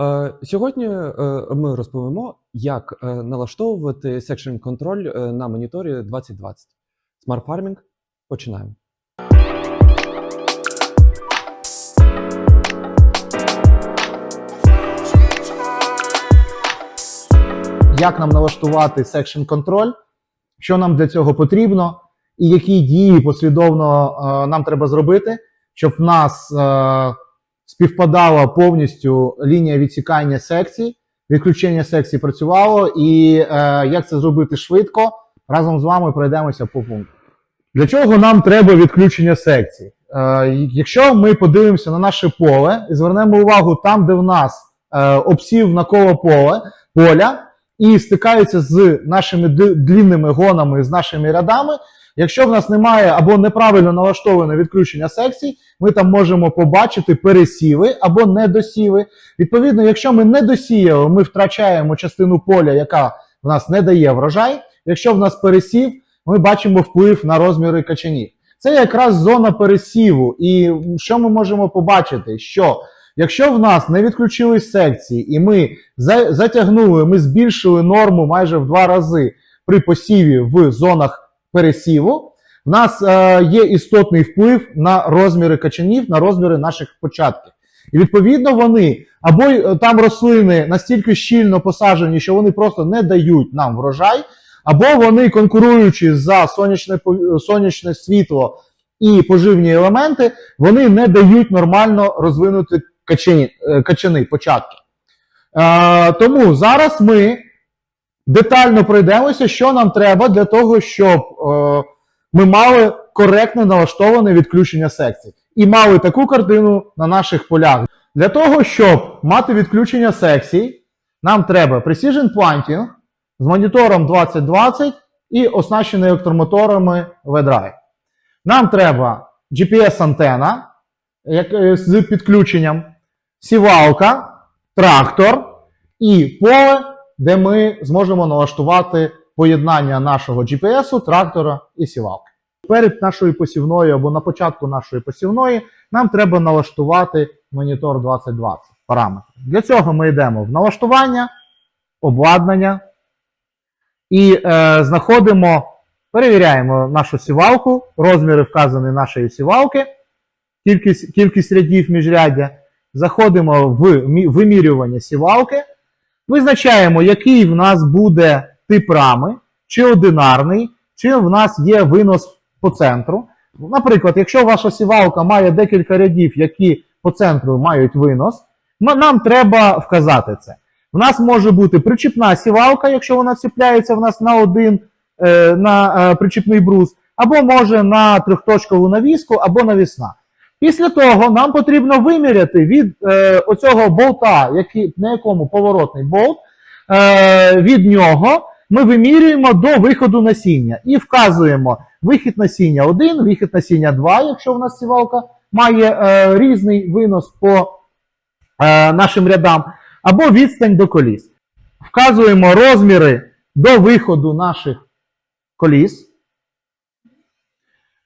Е, Сьогодні е, ми розповімо, як е, налаштовувати е, на моніторі 2020. Smart Farming. Починаємо. як нам налаштувати Section Control, що нам для цього потрібно, і які дії послідовно нам треба зробити, щоб в нас співпадала повністю лінія відсікання секцій, відключення секцій працювало, і е, як це зробити швидко, разом з вами пройдемося по пункту. Для чого нам треба відключення секцій? Е, якщо ми подивимося на наше поле і звернемо увагу там, де в нас е, обсів навколо поле, поля, і стикаються з нашими длінними гонами, з нашими рядами. Якщо в нас немає або неправильно налаштоване відключення секцій, ми там можемо побачити пересіви або недосіви. Відповідно, якщо ми не досіяли, ми втрачаємо частину поля, яка в нас не дає врожай. Якщо в нас пересів, ми бачимо вплив на розміри качанів. Це якраз зона пересіву. І що ми можемо побачити? Що якщо в нас не відключились секції, і ми затягнули, ми збільшили норму майже в два рази при посіві в зонах пересіву, в нас е, є істотний вплив на розміри качанів, на розміри наших початків. І відповідно вони або е, там рослини настільки щільно посаджені, що вони просто не дають нам врожай, або вони конкуруючи за сонячне, сонячне світло і поживні елементи, вони не дають нормально розвинути качані, е, качани, початки. Е, тому зараз ми детально пройдемося, що нам треба для того, щоб е, ми мали коректно налаштоване відключення секцій і мали таку картину на наших полях. Для того, щоб мати відключення секцій, нам треба Precision Planting з монітором 2020 і оснащений електромоторами V-Drive. Нам треба GPS-антена е, з підключенням, сівалка, трактор і поле, де ми зможемо налаштувати поєднання нашого GPS, трактора і сівалки. Перед нашою посівною або на початку нашої посівної нам треба налаштувати монітор 2020 параметри. Для цього ми йдемо в налаштування, обладнання і е, знаходимо, перевіряємо нашу сівалку, розміри вказані нашої сівалки, кількість, кількість рядів міжряддя. Заходимо в вимірювання сівалки, визначаємо, який в нас буде тип рами, чи одинарний, чи в нас є винос по центру. Наприклад, якщо ваша сівалка має декілька рядів, які по центру мають винос, нам треба вказати це. В нас може бути причіпна сівалка, якщо вона ціпляється в нас на один е, на е, причіпний брус, або може на трьохточкову навіску, або навісна. Після того нам потрібно виміряти від е, оцього болта, який, на якому поворотний болт, е, від нього ми вимірюємо до виходу насіння і вказуємо вихід насіння 1, вихід насіння 2, якщо в нас сівалка має е, різний винос по е, нашим рядам, або відстань до коліс. Вказуємо розміри до виходу наших коліс.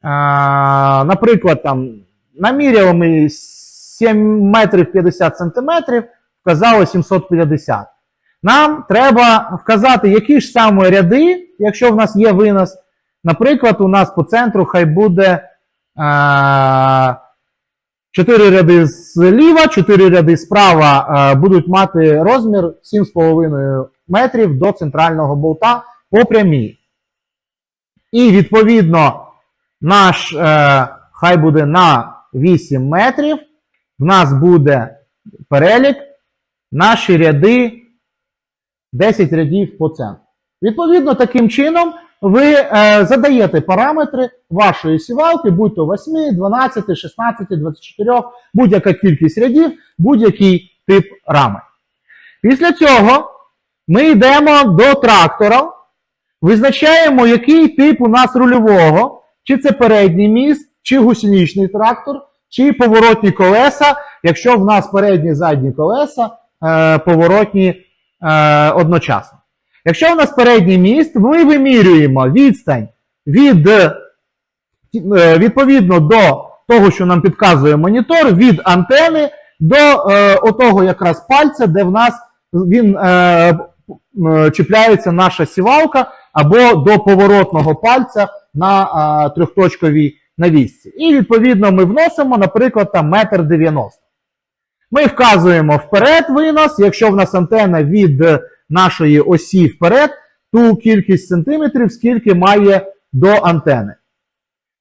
Е, наприклад, там наміряли ми 7 метрів 50 сантиметрів, вказали 750. Нам треба вказати, які ж саме ряди, якщо в нас є винос. Наприклад, у нас по центру хай буде е, 4 ряди зліва, 4 ряди справа е, будуть мати розмір 7,5 метрів до центрального болта по прямій. І відповідно наш е, хай буде на 8 метрів. В нас буде перелік, наші ряди 10 рядів по центру. Відповідно, таким чином ви е, задаєте параметри вашої сівалки, будь то 8, 12, 16, 24, будь-яка кількість рядів, будь-який тип рами. Після цього ми йдемо до трактора, визначаємо, який тип у нас рульового, чи це передній міст, чи гусеничний трактор, чи поворотні колеса, якщо в нас передні задні колеса е, поворотні е, одночасно. Якщо в нас передній міст, ми вимірюємо відстань від, е, відповідно до того, що нам підказує монітор, від антени до е, отого якраз пальця, де в нас він е, е, чіпляється наша сівалка, або до поворотного пальця на е, трьохточковій навісці. І відповідно ми вносимо, наприклад, там метр дев'яносто. Ми вказуємо вперед винос, якщо в нас антена від нашої осі вперед, ту кількість сантиметрів, скільки має до антени.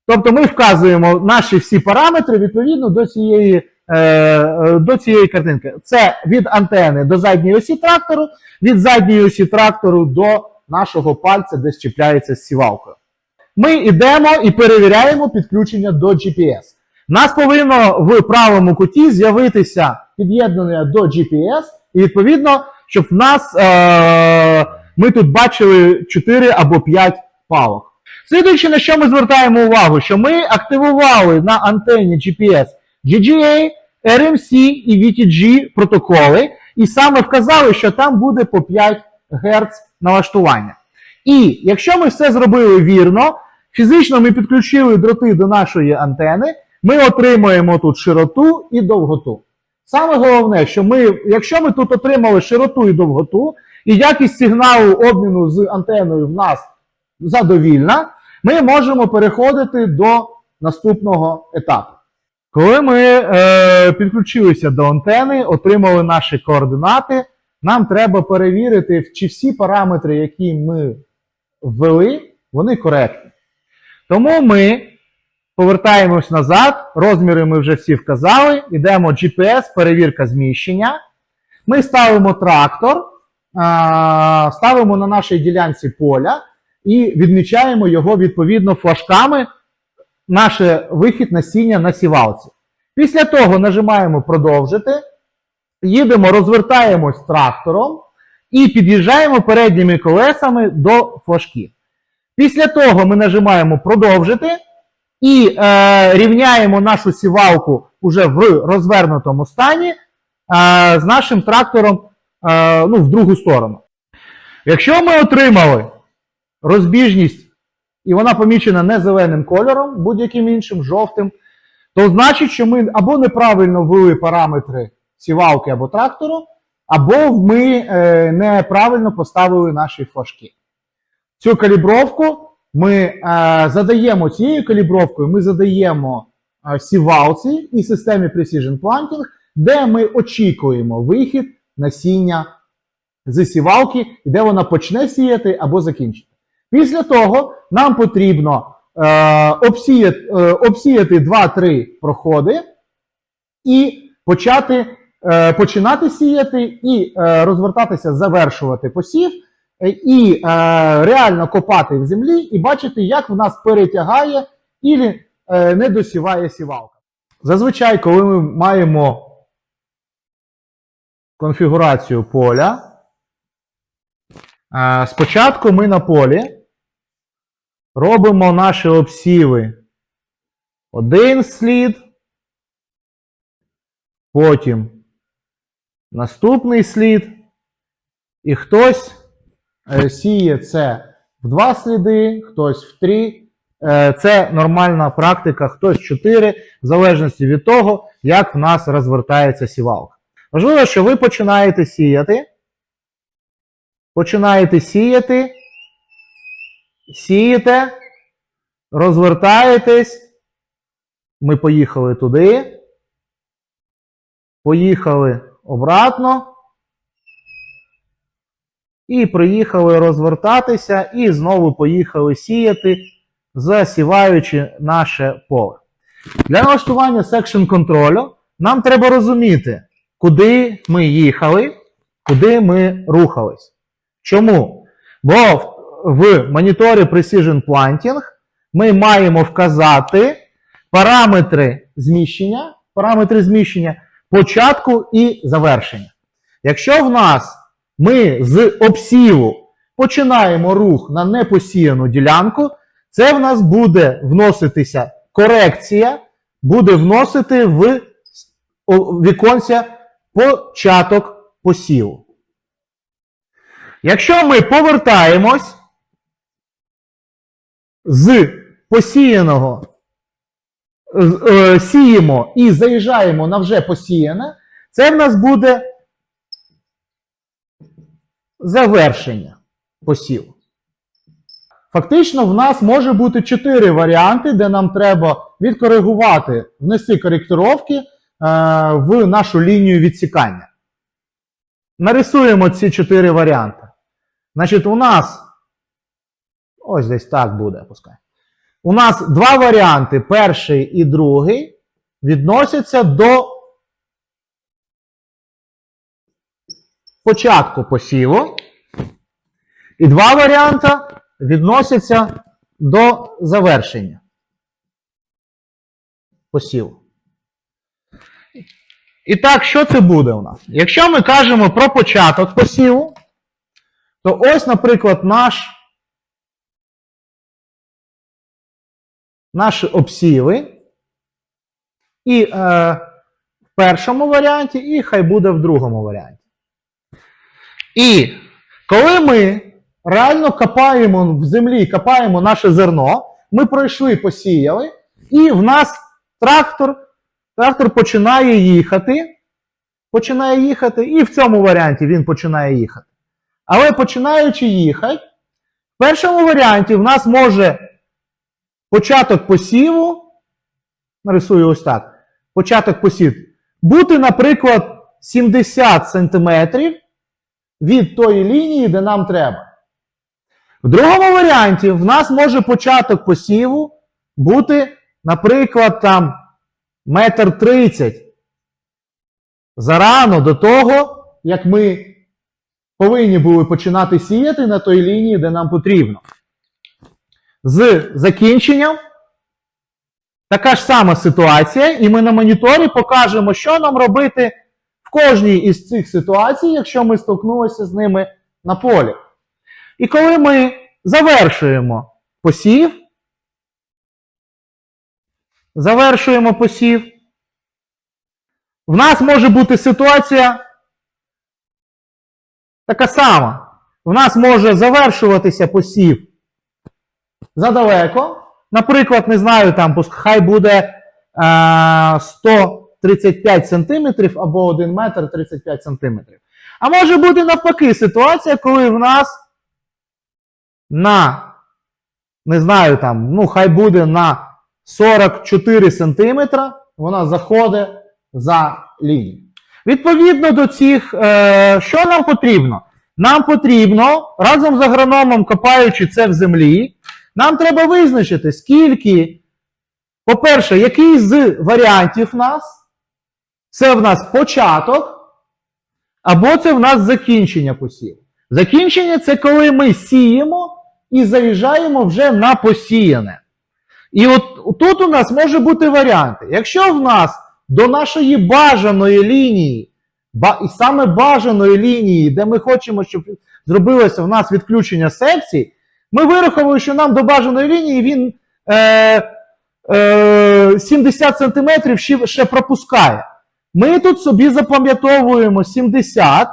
Тобто ми вказуємо наші всі параметри відповідно до цієї, е, до цієї картинки. Це від антени до задньої осі трактору, від задньої осі трактору до нашого пальця, де щепляється з сівалкою. Ми йдемо і перевіряємо підключення до GPS. Нас повинно в правому куті з'явитися під'єднання до GPS, і відповідно, щоб в нас е- ми тут бачили 4 або 5 палок. Слідуючи, на що ми звертаємо увагу, що ми активували на антенні GPS GGA, RMC і VTG протоколи, і саме вказали, що там буде по 5 Гц налаштування. І якщо ми все зробили вірно, фізично ми підключили дроти до нашої антени, ми отримуємо тут широту і довготу. Саме головне, що ми, якщо ми тут отримали широту і довготу, і якість сигналу обміну з антеною в нас задовільна, ми можемо переходити до наступного етапу. Коли ми е, підключилися до антени, отримали наші координати, нам треба перевірити, чи всі параметри, які ми ввели, вони коректні. Тому ми повертаємось назад, розміри ми вже всі вказали, йдемо GPS, перевірка зміщення. Ми ставимо трактор, ставимо на нашій ділянці поля і відмічаємо його відповідно флажками, наш вихід насіння на сівалці. Після того нажимаємо продовжити, їдемо, розвертаємось трактором і під'їжджаємо передніми колесами до флажків. Після того ми нажимаємо продовжити і е, рівняємо нашу сівалку уже в розвернутому стані е, з нашим трактором е, ну, в другу сторону. Якщо ми отримали розбіжність, і вона помічена не зеленим кольором, будь-яким іншим, жовтим, то значить, що ми або неправильно ввели параметри сівалки або трактору, або ми е, неправильно поставили наші флажки. Цю калібровку ми е, задаємо цією калібровкою, ми задаємо е, сівалці і системі Precision Planting, де ми очікуємо вихід насіння з сівалки, і де вона почне сіяти або закінчити. Після того нам потрібно обсіяти, обсіяти 2-3 проходи і почати, починати сіяти, і е, розвертатися, завершувати посів, е, і е, реально копати в землі, і бачити, як в нас перетягає і е, не досіває сівалка. Зазвичай, коли ми маємо конфігурацію поля, е, спочатку ми на полі робимо наші обсіви один слід, потім наступний слід, і хтось е, сіє це в два сліди, хтось в три. Е, Це нормальна практика, хтось в чотири, в залежності від того, як в нас розвертається сівалка. Важливо, що ви починаєте сіяти. Починаєте сіяти, сієте, розвертаєтесь. Ми поїхали туди. Поїхали обратно. І приїхали розвертатися, і знову поїхали сіяти, засіваючи наше поле. Для налаштування секшн контролю нам треба розуміти, куди ми їхали, куди ми рухались. Чому? Бо в, моніторі Precision Planting ми маємо вказати параметри зміщення, параметри зміщення початку і завершення. Якщо в нас ми з обсіву починаємо рух на непосіяну ділянку, це в нас буде вноситися корекція, буде вносити в віконця початок посіву. Якщо ми повертаємось з посіяного, е, сіємо і заїжджаємо на вже посіяне, Це в нас буде завершення посіву. Фактично, в нас може бути чотири варіанти, де нам треба відкоригувати, внести коректировки е, в нашу лінію відсікання. Нарисуємо ці чотири варіанти. Значить, у нас ось десь так буде, пускай. У нас два варіанти, перший і другий, відносяться до початку посіву. І два варіанти відносяться до завершення посіву. І так, що це буде у нас? Якщо ми кажемо про початок посіву, то ось, наприклад, наш, наші обсіви. І е, в першому варіанті, і хай буде в другому варіанті. І коли ми реально копаємо в землі, копаємо наше зерно, ми пройшли, посіяли, і в нас трактор, трактор починає їхати. Починає їхати, і в цьому варіанті він починає їхати. Але починаючи їхати, в першому варіанті в нас може початок посіву, нарисую ось так, початок посіву, бути, наприклад, 70 см від тої лінії, де нам треба. В другому варіанті в нас може початок посіву бути, наприклад, там метр тридцять. Зарано до того, як ми повинні були починати сіяти на той лінії, де нам потрібно. З закінченням така ж сама ситуація, і ми на моніторі покажемо, що нам робити в кожній із цих ситуацій, якщо ми столкнулися з ними на полі. І коли ми завершуємо посів, завершуємо посів, в нас може бути ситуація така сама. В нас може завершуватися посів задалеко. Наприклад, не знаю, там хай буде е, 135 см або 1 метр 35 см. А може бути навпаки ситуація, коли в нас на, не знаю, там, ну, хай буде на 44 см, вона заходить за лінію. Відповідно до цих, е, що нам потрібно? Нам потрібно, разом з агрономом, копаючи це в землі, нам треба визначити, скільки, по-перше, який з варіантів в нас, це в нас початок, або це в нас закінчення посіву. Закінчення це коли ми сіємо і заїжджаємо вже на посіяне. І от тут у нас може бути варіанти. Якщо в нас до нашої бажаної лінії, і саме бажаної лінії, де ми хочемо, щоб зробилося в нас відключення секцій, ми вираховуємо, що нам до бажаної лінії він е, е, 70 см ще, ще пропускає. Ми тут собі запам'ятовуємо 70.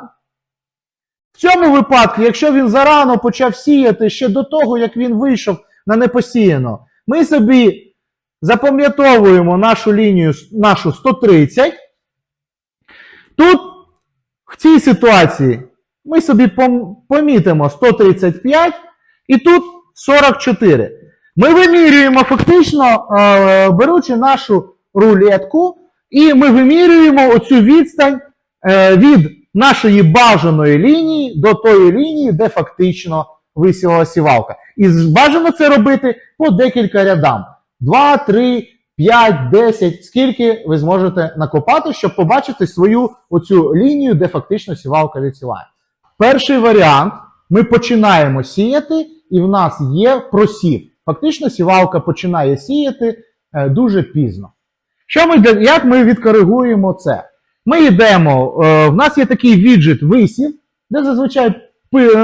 В цьому випадку, якщо він зарано почав сіяти ще до того, як він вийшов на непосіяно, ми собі запам'ятовуємо нашу лінію, нашу 130. Тут в цій ситуації ми собі помітимо 135 і тут 44. Ми вимірюємо фактично, е, беручи нашу рулетку, і ми вимірюємо оцю відстань е, від нашої бажаної лінії до тої лінії, де фактично висіла сівалка. І бажано це робити по декілька рядам. 2, 3, 5, 10, скільки ви зможете накопати, щоб побачити свою оцю лінію, де фактично сівалка відсіває. Перший варіант ми починаємо сіяти, і в нас є просів. Фактично, сівалка починає сіяти е, дуже пізно. Що ми, як ми відкоригуємо це? Ми йдемо, е, в нас є такий віджит висів, де зазвичай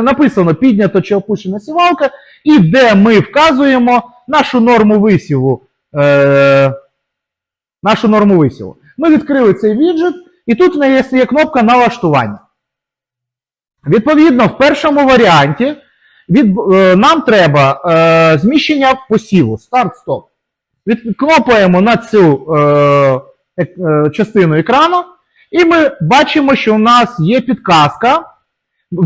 написано піднята чи опущена сівалка, і де ми вказуємо нашу норму висіву. Е, нашу норму висіву. Ми відкрили цей віджит, і тут в неї є кнопка налаштування. Відповідно, в першому варіанті від, е, нам треба е, зміщення посіву, старт-стоп. Відкнопаємо на цю е, е, частину екрану, І ми бачимо, що у нас є підказка,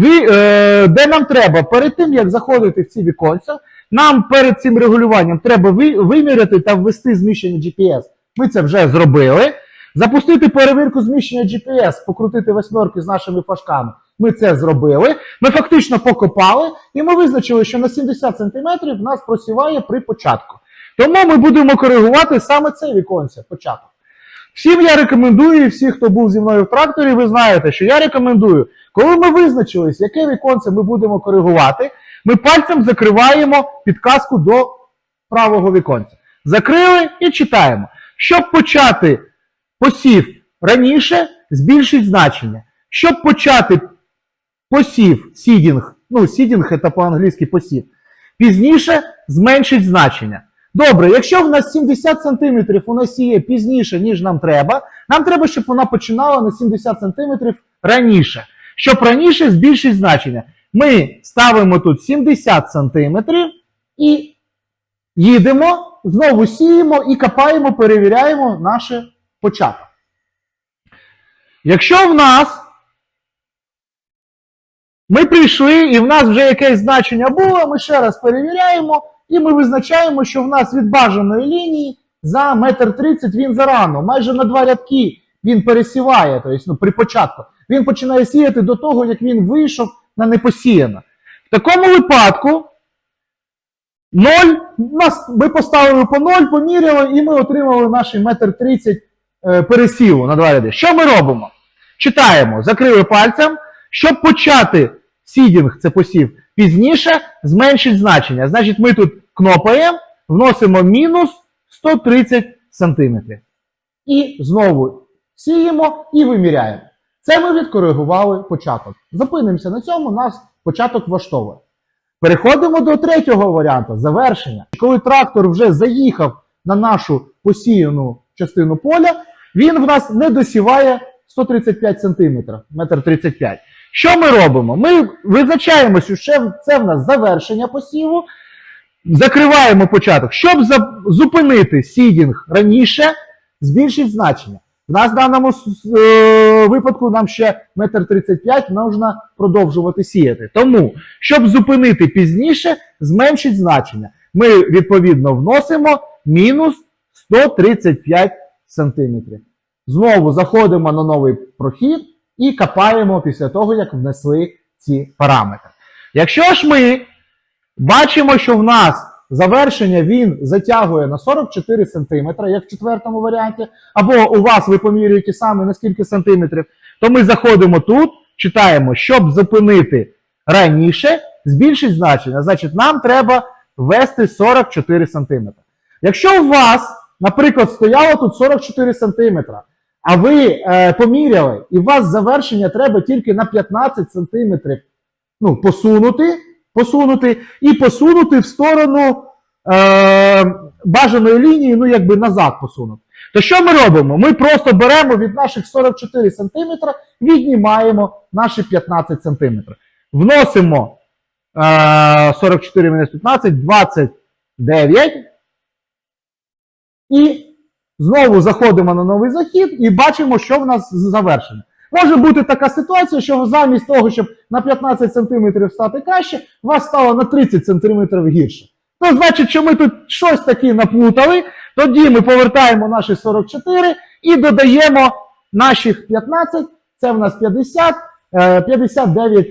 е, де нам треба перед тим, як заходити в ці віконця, нам перед цим регулюванням треба ви, виміряти та ввести зміщення GPS. Ми це вже зробили. Запустити перевірку зміщення GPS, покрутити восьмерки з нашими флажками. Ми це зробили. Ми фактично покопали, і ми визначили, що на 70 см нас просіває при початку. Тому ми будемо коригувати саме це віконце, початок. Всім я рекомендую, і всі, хто був зі мною в тракторі, ви знаєте, що я рекомендую, коли ми визначились, яке віконце ми будемо коригувати, ми пальцем закриваємо підказку до правого віконця. Закрили і читаємо. Щоб почати посів раніше, збільшить значення. Щоб почати посів, сідінг, ну, сідінг це по-англійськи посів, пізніше зменшить значення. Добре, якщо в нас 70 см вона сіє пізніше, ніж нам треба, нам треба, щоб вона починала на 70 см раніше. Щоб раніше збільшить значення. Ми ставимо тут 70 см і їдемо, знову сіємо і копаємо, перевіряємо наш початок. Якщо в нас ми прийшли і в нас вже якесь значення було, ми ще раз перевіряємо, і ми визначаємо, що в нас від бажаної лінії за метр тридцять він зарано, майже на два рядки він пересіває, тобто, ну, при початку. Він починає сіяти до того, як він вийшов на непосіяно. В такому випадку 0, нас, ми поставили по 0, поміряли, і ми отримали наш метр тридцять е, пересіву на два ряди. Що ми робимо? Читаємо, закрили пальцем. Щоб почати сідінг, це посів, пізніше зменшить значення. Значить, ми тут кнопаємо, вносимо мінус 130 см. І знову сіємо і виміряємо. Це ми відкоригували початок. Зупинимося на цьому, нас початок влаштовує. Переходимо до третього варіанту завершення. Коли трактор вже заїхав на нашу посіяну частину поля, він в нас не досіває 135 см, метр 35 Що ми робимо? Ми визначаємо, що це в нас завершення посіву, закриваємо початок. Щоб зупинити сідінг раніше, збільшить значення. В нас в даному е, випадку нам ще метр 35 можна продовжувати сіяти. Тому, щоб зупинити пізніше, зменшить значення. Ми відповідно вносимо мінус 135 сантиметрів. Знову заходимо на новий прохід і копаємо після того, як внесли ці параметри. Якщо ж ми бачимо, що в нас завершення він затягує на 44 см, як в четвертому варіанті, або у вас ви помірюєте саме на скільки сантиметрів, то ми заходимо тут, читаємо, щоб зупинити раніше, збільшить значення. Значить, нам треба ввести 44 см. Якщо у вас, наприклад, стояло тут 44 см, а ви е, поміряли, і у вас завершення треба тільки на 15 см ну, посунути, посунути і посунути в сторону е, бажаної лінії, ну якби назад посунути. То що ми робимо? Ми просто беремо від наших 44 см, віднімаємо наші 15 см. Вносимо е, 44 мінус 15, 29. І знову заходимо на новий захід і бачимо, що в нас завершено. Може бути така ситуація, що замість того, щоб на 15 см стати краще, вас стало на 30 см гірше. То значить, що ми тут щось таке наплутали, тоді ми повертаємо наші 44 і додаємо наших 15, це в нас 50, е, 59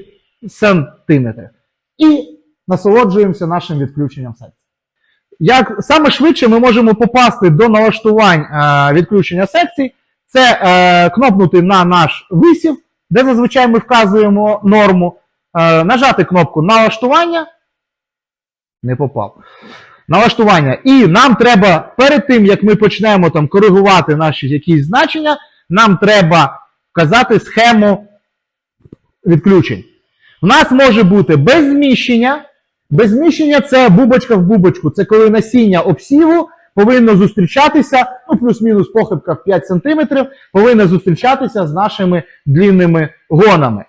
сантиметрів. І насолоджуємося нашим відключенням секції. Як саме швидше ми можемо попасти до налаштувань е, відключення секцій, це е, кнопнути на наш висів, де зазвичай ми вказуємо норму, е, нажати кнопку налаштування. Не попав. Налаштування. І нам треба перед тим, як ми почнемо там коригувати наші якісь значення, нам треба вказати схему відключень. В нас може бути без зміщення. Без зміщення це бубочка в бубочку. Це коли насіння обсіву повинно зустрічатися, ну плюс-мінус похибка в 5 см, повинна зустрічатися з нашими длінними гонами.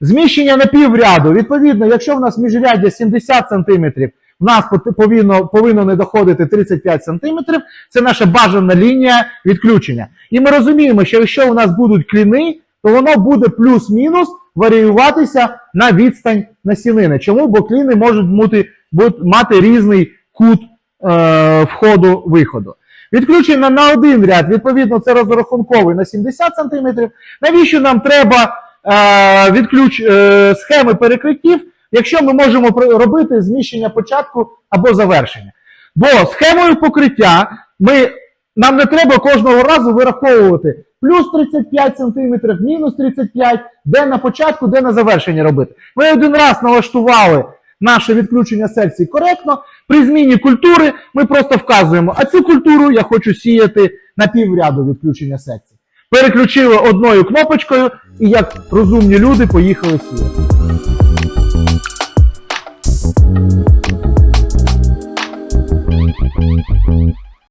Зміщення на півряду. Відповідно, якщо в нас міжряддя 70 см, в нас повинно, повинно не доходити 35 см, це наша бажана лінія відключення. І ми розуміємо, що якщо у нас будуть кліни, то воно буде плюс-мінус варіюватися на відстань насінини. Чому? Бо кліни можуть бути, мати різний кут е, входу-виходу. Відключення на один ряд, відповідно, це розрахунковий на 70 см. Навіщо нам треба е, відключ, е, схеми перекриттів, якщо ми можемо робити зміщення початку або завершення? Бо схемою покриття ми, нам не треба кожного разу вираховувати плюс 35 см, мінус 35, де на початку, де на завершення робити. Ми один раз налаштували наше відключення секцій коректно. При зміні культури ми просто вказуємо, а цю культуру я хочу сіяти на півряду відключення секцій. Переключили одною кнопочкою і як розумні люди поїхали сіяти.